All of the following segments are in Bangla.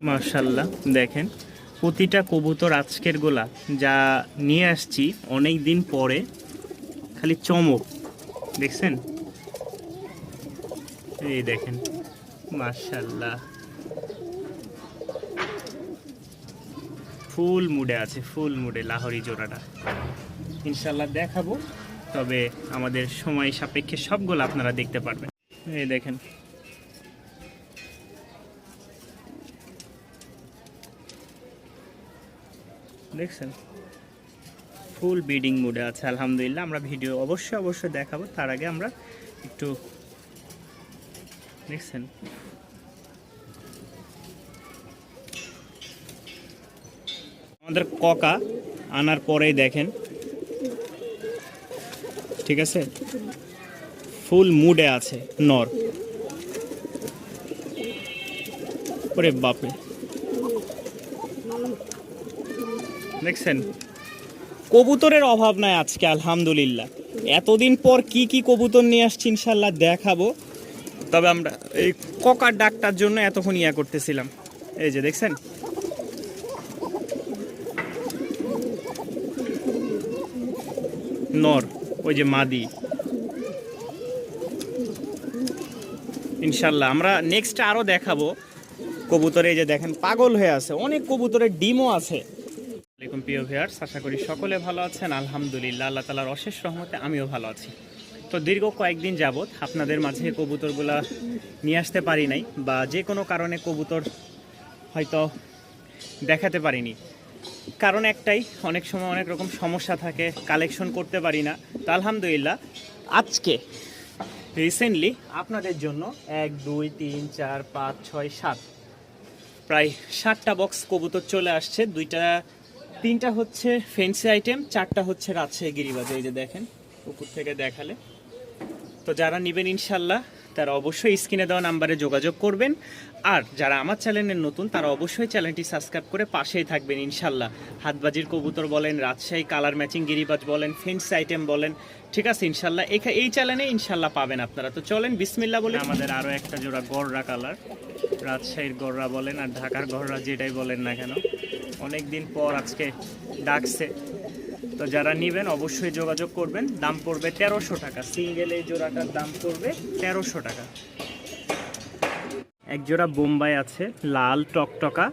মার্শাল্লাহ দেখেন। প্রতিটা কবুতর আজকের গোলা, যা নিয়ে আসছি অনেক দিন পরে, খালি চমক, দেখছেন? এই দেখেন মার্শাল্লাহ ফুল মুডে আছে, ফুল মুডে লাহরি জোড়াটা। ইনশাল্লাহ দেখাবো, তবে আমাদের সময় সাপেক্ষে সবগুলো আপনারা দেখতে পারবেন। এই দেখেন দেখছেন? ফুল বিডিং মুডে আছে, আলহামদুলিল্লাহ। আমরা ভিডিও অবশ্যই অবশ্যই দেখাবো। তার আগে আমরা একটু দেখছেন? আমাদের ককা আনার পরেই দেখেন। ঠিক আছে? ফুল মুডে আছে, নর। ওরে বাপরে। দেখছেন? কবুতরের অভাব নাই আজকে, আলহামদুলিল্লাহ। এতদিন পর কি কি কবুতর নিয়ে আসছি ইনশাল্লাহ দেখাবো। তবে আমরা এই ককার ডাকটার জন্য এতক্ষণ ইয়া করতেছিলাম। এই যে দেখছেন? নর, ওই যে মাদি। ইনশাল্লাহ আমরা নেক্সট আরও দেখাবো। কবুতরে এই যে দেখেন, পাগল হয়ে আছে। অনেক কবুতরের ডিমও আছে। প্রিয় ভিয়ার্স আশা করি সকলে ভালো আছেন। আলহামদুলিল্লাহ, আল্লাহ তালার অশেষ রহমতে আমিও ভালো আছি। তো দীর্ঘ কয়েকদিন যাবৎ আপনাদের মাঝে কবুতরগুলা নিয়ে আসতে পারি নাই বা যে কোনো কারণে কবুতর হয়তো দেখাতে পারিনি। কারণ একটাই, অনেক সময় অনেক রকম সমস্যা থাকে, কালেকশন করতে পারি না। তো আলহামদুলিল্লাহ, আজকে রিসেন্টলি আপনাদের জন্য এক, দুই, তিন, চার, পাঁচ, ছয়, সাত, প্রায় ষাটটা বক্স কবুতর চলে আসছে। দুইটা তিনটা হচ্ছে ফেন্সি আইটেম চারটা হচ্ছে রাজশাহী গিরিবাজে, এই যে দেখেন, উপর থেকে দেখালে। তো যারা নেবেন ইনশাল্লাহ, তারা অবশ্যই স্ক্রিনে দেওয়া নাম্বারে যোগাযোগ করবেন। আর যারা আমার চ্যানেলের নতুন, তারা অবশ্যই চ্যানেলটি সাবস্ক্রাইব করে পাশেই থাকবেন ইনশাল্লাহ। হাতবাজির কবুতর বলেন, রাজশাহী কালার ম্যাচিং গিরিবাজ বলেন ফেন্সি আইটেম বলেন, ঠিক আছে, ইনশাল্লাহ। এখা- এই চ্যানেলে ইনশাল্লাহ পাবেন আপনারা। তো চলেন বিসমিল্লা বলে আমাদের আরও একটা জোড়া গররা কালার রাজশাহীর গররা বলেন আর ঢাকার গররা যেটাই বলেন না কেন। অনেক দিন পর আজকে ডাকছে। তো যারা নেবেন অবশ্যই যোগাযোগ করবেন। দাম পড়বে তেরোশো টাকা। সিঙ্গেল এই জোড়াটার দাম পড়বে তেরোশো টাকা। এক জোড়া বোম্বাই আছে, লাল টকটকা।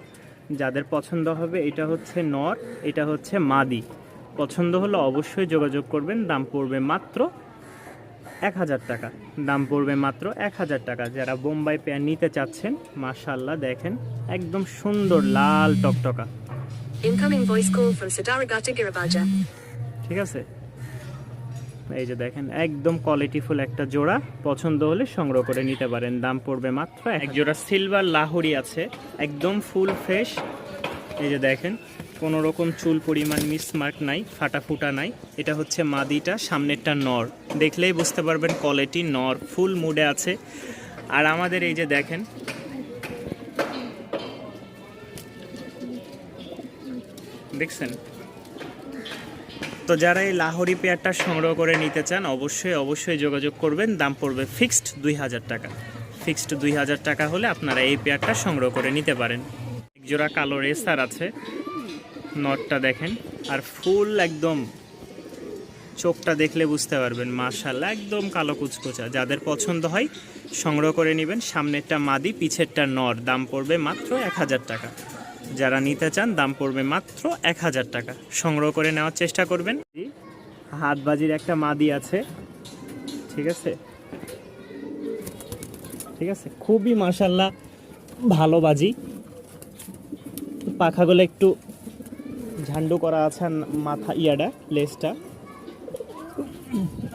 যাদের পছন্দ হবে, এটা হচ্ছে নর, এটা হচ্ছে মাদি। পছন্দ হলে অবশ্যই যোগাযোগ করবেন। দাম পড়বে মাত্র এক হাজার টাকা। দাম পড়বে মাত্র এক হাজার টাকা। যারা বোম্বাই পেয়ার নিতে চাচ্ছেন মাশাল্লাহ দেখেন, একদম সুন্দর লাল টকটকা। Incoming voice call from Siddharagata Giribaja. ঠিক আছে? এই যে দেখেন একদম কোয়ালিটিফুল একটা জোড়া পছন্দ হলে সংগ্রহ করে নিতে পারেন। দাম পড়বে মাত্র এক জোড়া সিলভার লাহোরি আছে একদম ফুল ফ্রেশ এই যে দেখেন কোনো রকম চুল পরিমাণ মিসমার্ক নাই ফাটা ফুটা নাই। এটা হচ্ছে মাদিটা সামনেরটা নর। দেখলেই বুঝতে পারবেন কোয়ালিটি নর ফুল মুডে আছে। আর আমাদের এই যে দেখেন দেখছেন? তো যারা এই লাহোরি পেয়ারটা সংগ্রহ করে নিতে চান, অবশ্যই অবশ্যই যোগাযোগ করবেন। দাম পড়বে ফিক্সড দুই হাজার টাকা। ফিক্সড দুই হাজার টাকা হলে আপনারা এই পেয়ারটা সংগ্রহ করে নিতে পারেন। জোড়া কালো রেসার আছে। নটটা দেখেন। আর ফুল একদম, চোখটা দেখলে বুঝতে পারবেন। মার্শাল্লাহ একদম কালো কুচকুচা। যাদের পছন্দ হয়, সংগ্রহ করে নেবেন। সামনেরটা মাদি, পিছেরটা নর। দাম পড়বে মাত্র এক হাজার টাকা। যারা নিতে চান দাম পড়বে মাত্র এক হাজার টাকা। সংগ্রহ করে নেওয়ার চেষ্টা করবেন। হাতবাজির একটা মাদি আছে। ঠিক আছে? ঠিক আছে? খুবই মার্শাল্লাহ ভালো বাজি। পাখাগুলো একটু ঝান্ডু করা আছে মাথা ইয়াটা লেজটা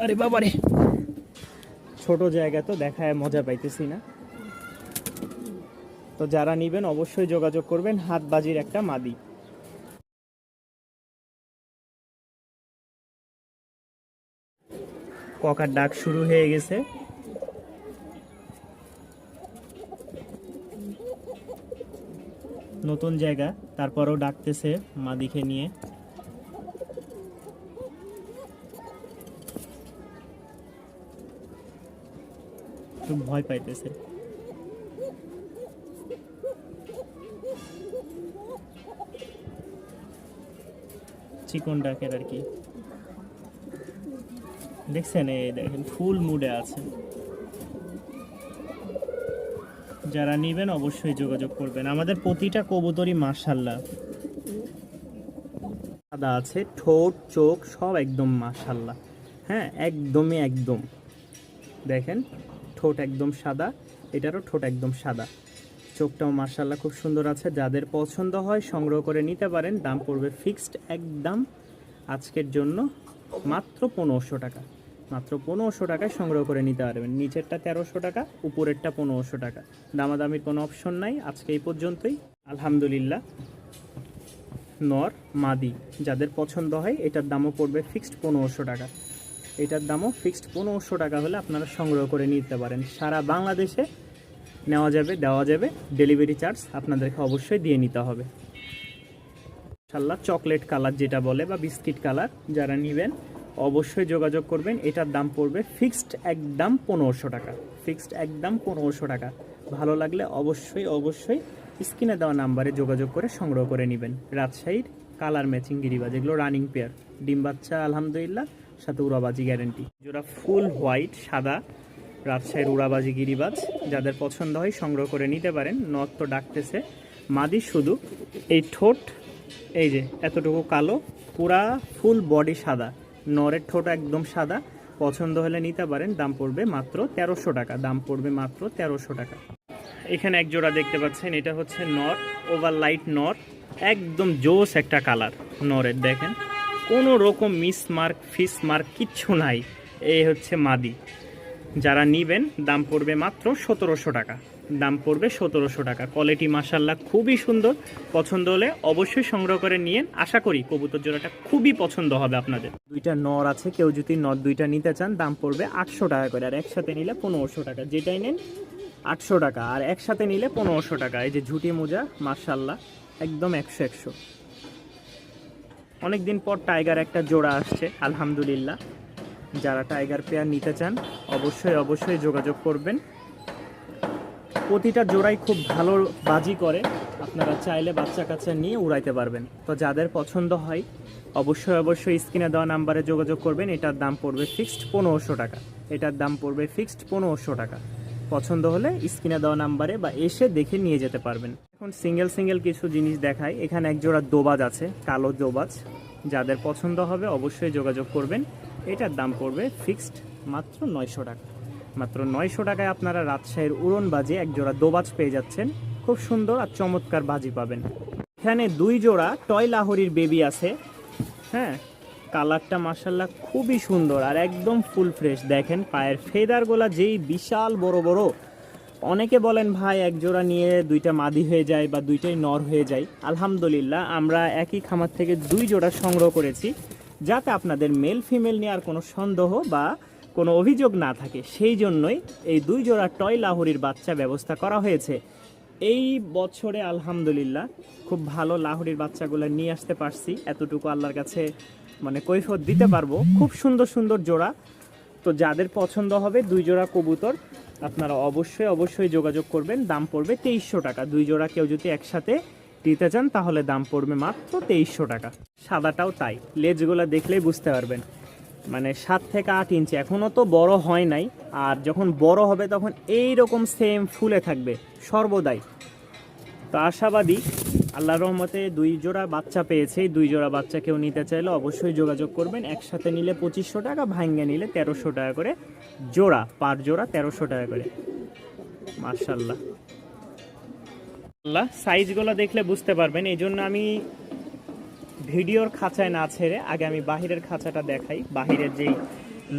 আরে বাবারে। ছোট জায়গা তো দেখায় মজা পাইতেছি না। তো যারা নেবেন অবশ্যই যোগাযোগ করবেন হাত বাজির একটা মাদি। ককার ডাক শুরু হয়ে গেছে। নতুন জায়গা, তারপরেও ডাকতেছে মাদিকে নিয়ে। ভয় পাইতেছে। চিকন ডাকের আর কি। দেখছেন এই দেখেন ফুল মুডে আছে। যারা নেবেন অবশ্যই যোগাযোগ করবেন। আমাদের প্রতিটা কবুতরই মার্শাল্লাহ সাদা আছে, ঠোঁট, চোখ সব একদম মাশাল্লাহ হ্যাঁ একদমই একদম। দেখেন, ঠোঁট একদম সাদা, এটারও ঠোঁট একদম সাদা। চোখটাও মার্শাল্লাহ খুব সুন্দর আছে। যাদের পছন্দ হয় সংগ্রহ করে নিতে পারেন। দাম পড়বে ফিক্সড একদম আজকের জন্য মাত্র পনেরোশো টাকা। মাত্র পনেরোশো টাকায় সংগ্রহ করে নিতে পারবেন। নিচেরটা তেরোশো টাকা, উপরেরটা পনেরোশো টাকা। দামাদামির কোনো অপশন নাই। আজকে এই পর্যন্তই। আলহামদুলিল্লাহ। নর, মাদি, যাদের পছন্দ হয়, এটার দামও পড়বে ফিক্সড পনেরোশো টাকা। এটার দামও ফিক্সড পনেরোশো টাকা হলে আপনারা সংগ্রহ করে নিতে পারেন। সারা বাংলাদেশে নেওয়া যাবে, দেওয়া যাবে। ডেলিভারি চার্জ আপনাদেরকে অবশ্যই দিয়ে নিতে হবে। ইনশাল্লাহ চকলেট কালার যেটা বলে বা বিস্কিট কালার যারা নেবেন, অবশ্যই যোগাযোগ করবেন। এটার দাম পড়বে ফিক্সড একদম পনেরোশো টাকা। ফিক্সড একদম পনেরোশো টাকা। ভালো লাগলে অবশ্যই অবশ্যই স্ক্রিনে দেওয়া নাম্বারে যোগাযোগ করে সংগ্রহ করে নেবেন। রাজশাহীর কালার ম্যাচিং গিরিবাজ, এগুলো রানিং পেয়ার ডিম বাচ্চা আলহামদুলিল্লাহ, সাথে উড়াবাজি গ্যারেন্টি জোড়া ফুল হোয়াইট সাদা। রাজশাহীর উড়াবাজি গিরিবাজ। যাদের পছন্দ হয় সংগ্রহ করে নিতে পারেন। নথ তো ডাকতেছে। মাদি শুধু এই ঠোঁট, এই যে এতটুকু কালো, পুরা ফুল বডি সাদা। নরের ঠোঁট একদম সাদা। পছন্দ হলে নিতে পারেন। দাম পড়বে মাত্র তেরোশো টাকা। দাম পড়বে মাত্র তেরোশো টাকা। এখানে এক জোড়া দেখতে পাচ্ছেন। এটা হচ্ছে নর, ওভার লাইট নর। একদম জোস একটা কালার নরের, দেখেন। কোনো রকম মিস মার্ক, ফিস মার্ক কিচ্ছু নাই। এই হচ্ছে মাদি। যারা নিবেন, দাম পড়বে মাত্র সতেরোশো টাকা। দাম পড়বে সতেরোশো টাকা। কোয়ালিটি মাসাল্লাহ খুবই সুন্দর। পছন্দ হলে অবশ্যই সংগ্রহ করে নিয়েন। আশা করি কবুতর জোড়াটা খুবই পছন্দ হবে আপনাদের। দুইটা নর আছে, কেউ যদি নর দুইটা নিতে চান, দাম পড়বে আটশো টাকা করে। আর একসাথে নিলে পনেরোশো টাকা। যেটাই নেন, আটশো টাকা। আর একসাথে নিলে পনেরোশো টাকা। এই যে ঝুটি মোজা মার্শাল্লাহ একদম একশো একশো। অনেকদিন পর টাইগার একটা জোড়া আসছে, আলহামদুলিল্লাহ। যারা টাইগার পেয়ার নিতে চান, অবশ্যই অবশ্যই যোগাযোগ করবেন। প্রতিটা জোড়াই খুব ভালো বাজি করে, আপনারা চাইলে বাচ্চা কাচ্চা নিয়ে উড়াইতে পারবেন। তো যাদের পছন্দ হয়, অবশ্যই অবশ্যই স্ক্রিনে দেওয়া নাম্বারে যোগাযোগ করবেন। এটার দাম পড়বে ফিক্সড পনেরোশো টাকা। এটার দাম পড়বে ফিক্সড পনেরোশো টাকা। পছন্দ হলে স্ক্রিনে দেওয়া নাম্বারে বা এসে দেখে নিয়ে যেতে পারবেন। এখন সিঙ্গেল সিঙ্গেল কিছু জিনিস দেখাই। এখানে এক জোড়া দোবাজ আছে, কালো দোবাজ। যাদের পছন্দ হবে, অবশ্যই যোগাযোগ করবেন। এটার দাম পড়বে ফিক্সড মাত্র নয়শো টাকা। মাত্র নয়শো টাকায় আপনারা রাজশাহীর উড়ন বাজে এক জোড়া দোবাজ পেয়ে যাচ্ছেন। খুব সুন্দর আর চমৎকার বাজি পাবেন। এখানে দুই জোড়া টয় লাহরির বেবি আছে। হ্যাঁ কালারটা মাসাল্লাহ খুবই সুন্দর আর একদম ফুল ফ্রেশ। দেখেন পায়ের ফেদারগুলা যেই বিশাল বড় বড়। অনেকে বলেন, ভাই, এক জোড়া নিয়ে দুইটা মাদি হয়ে যায় বা দুইটাই নর হয়ে যায়। আলহামদুলিল্লাহ, আমরা একই খামার থেকে দুই জোড়া সংগ্রহ করেছি। যাতে আপনাদের মেল ফিমেল নেওয়ার কোনো সন্দেহ বা কোনো অভিযোগ না থাকে। সেই জন্যই এই দুই জোড়া টয় লাহোরির বাচ্চা ব্যবস্থা করা হয়েছে। এই বছরে আলহামদুলিল্লাহ খুব ভালো লাহোরির বাচ্চাগুলো নিয়ে আসতে পারছি। এতটুকু আল্লাহর কাছে মানে কৈফত দিতে পারব। খুব সুন্দর সুন্দর জোড়া। তো যাদের পছন্দ হবে দুই জোড়া কবুতর, আপনারা অবশ্যই অবশ্যই যোগাযোগ করবেন। দাম পড়বে তেইশশো টাকা। দুই জোড়া কেউ যদি একসাথে দিতে চান তাহলে দাম পড়বে মাত্র তেইশশো টাকা। সাদাটাও তাই। লেজগুলো দেখলেই বুঝতে পারবেন। মানে সাত থেকে আট ইঞ্চি। এখনও তো বড় হয় নাই। আর যখন বড় হবে তখন এই রকম সেম ফুলে থাকবে। সর্বদাই। তো আশাবাদী আল্লাহর রহমতে দুই জোড়া বাচ্চা পেয়েছে। দুই জোড়া বাচ্চা কেউ নিতে চাইলে অবশ্যই যোগাযোগ করবেন। একসাথে নিলে পঁচিশশো টাকা, ভাঙ্গে নিলে তেরোশো টাকা করে জোড়া। পার জোড়া তেরোশো টাকা করে। মার্শাল্লাহ আল্লাহ সাইজগুলো দেখলে বুঝতে পারবেন। এই জন্য আমি ভিডিওর খাঁচায় না ছেড়ে আগে আমি বাহিরের খাঁচাটা দেখাই। বাহিরের যেই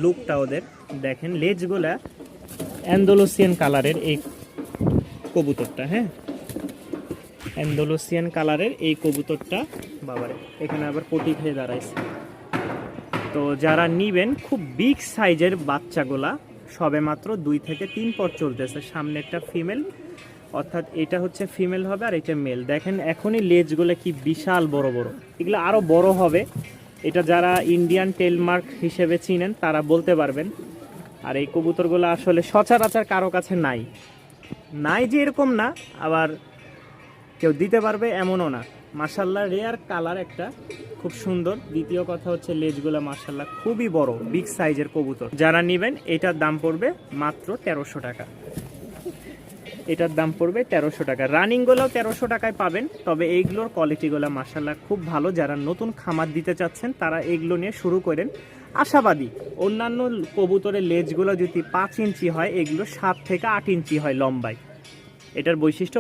লুকটা ওদের, দেখেন লেজগুলা অ্যান্ডোলোসিয়ান কালারের এই কবুতরটা হ্যাঁ? অ্যান্ডোলোসিয়ান কালারের এই কবুতরটা, বাবারে, এখানে আবার পটি খেয়ে দাঁড়াইছে। তো যারা নিবেন, খুব বিগ সাইজের বাচ্চাগুলা সবে মাত্র দুই থেকে তিন পর চলতেছে। সামনে একটা ফিমেল অর্থাৎ এটা হচ্ছে ফিমেল হবে আর এটা মেল। দেখেন এখনই লেজগুলো কি বিশাল বড় বড়। এগুলো আরও বড় হবে। এটা যারা ইন্ডিয়ান টেলমার্ক হিসেবে চিনেন, তারা বলতে পারবেন। আর এই কবুতরগুলো আসলে সচরাচর কারও কাছে নাই। নাই যে এরকম না, আবার কেউ দিতে পারবে এমনও না। মার্শাল্লাহ রেয়ার কালার একটা, খুব সুন্দর। দ্বিতীয় কথা হচ্ছে লেজগুলো মার্শাল্লাহ খুবই বড় বিগ সাইজের কবুতর। যারা নেবেন, এটার দাম পড়বে মাত্র তেরোশো টাকা। এটার দাম পড়বে তেরোশো টাকা। রানিংগুলোও তেরোশো টাকায় পাবেন, তবে এইগুলোর কোয়ালিটিগুলো মার্শাল্লাহ খুব ভালো। যারা নতুন খামার দিতে চাচ্ছেন, তারা এগুলো নিয়ে শুরু করেন। আশাবাদী, অন্যান্য কবুতরের লেজগুলো যদি পাঁচ ইঞ্চি হয়, এগুলো সাত থেকে আট ইঞ্চি হয় লম্বায়। এটার বৈশিষ্ট্য